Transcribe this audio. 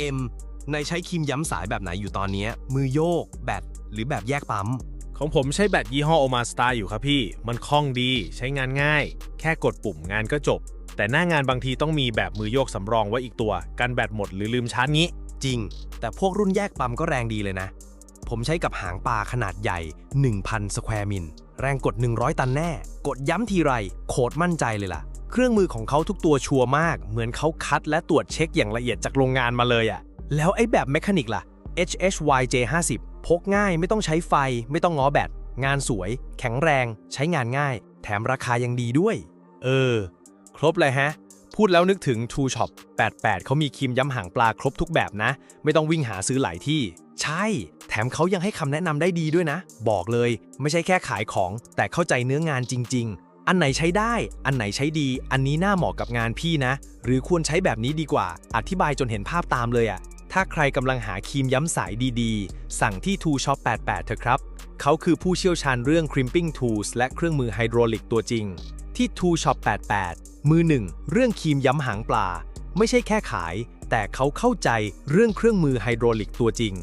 เอ็มในใช้ครีมย้ำสายแบบไหนอยู่ตอนเนี้ยมือโยก แบต หรือแบบแยกปั๊ม ของผมใช้แบตยี่ห้อโอมาสตาร์อยู่ครับพี่ มันคล่องดี ใช้งานง่าย แค่กดปุ่มงานก็จบ แต่หน้างานบางทีต้องมีแบบมือโยกสำรองไว้อีกตัว กันแบตหมดหรือลืมชาร์จงี้ จริง แต่พวกรุ่นแยกปั๊มก็แรงดีเลยนะ ผมใช้กับหางปลาขนาดใหญ่ 1,000 สแควร์มิล แรงกด 100 ตันแน่ กดย้ำทีไร โคตรมั่นใจเลยล่ะ เครื่องมือของเขาทุกตัวชัวร์มาก เหมือนเขาคัดและตรวจเช็คอย่างละเอียดจากโรงงานมาเลยอะแล้วไอ้แบบแมคานิกล่ะ HHYJ50 พกง่ายไม่ต้องใช้ไฟ ไม่ต้องง้อแบต งานสวย แข็งแรง ใช้งานง่าย แถมราคายังดีด้วย เออ ครบเลยฮะ พูดแล้วนึกถึง True Shop 88 เขามีครีมย้ำหางปลาครบทุกแบบนะ ไม่ต้องวิ่งหาซื้อหลายที่ ใช่ แถมเขายังให้คำแนะนำได้ดีด้วยนะ บอกเลย ไม่ใช่แค่ขายของ แต่เข้าใจเนื้องานจริง ๆ อันไหนใช้ได้ อันไหนใช้ดี อันนี้น่าเหมาะกับงานพี่นะ หรือควรใช้แบบนี้ดีกว่า อธิบายจนเห็นภาพตามเลยอะถ้าใครกำลังหาครีมย้ำสายดีๆ สั่งที่ True Shop 88 เถอะครับ เขาคือผู้เชี่ยวชาญเรื่อง crimping tools และเครื่องมือไฮดรอลิกตัวจริง ที่ True Shop 88 มือหนึ่งเรื่องครีมย้ำหางปลา ไม่ใช่แค่ขาย แต่เขาเข้าใจเรื่องเครื่องมือไฮดรอลิกตัวจริง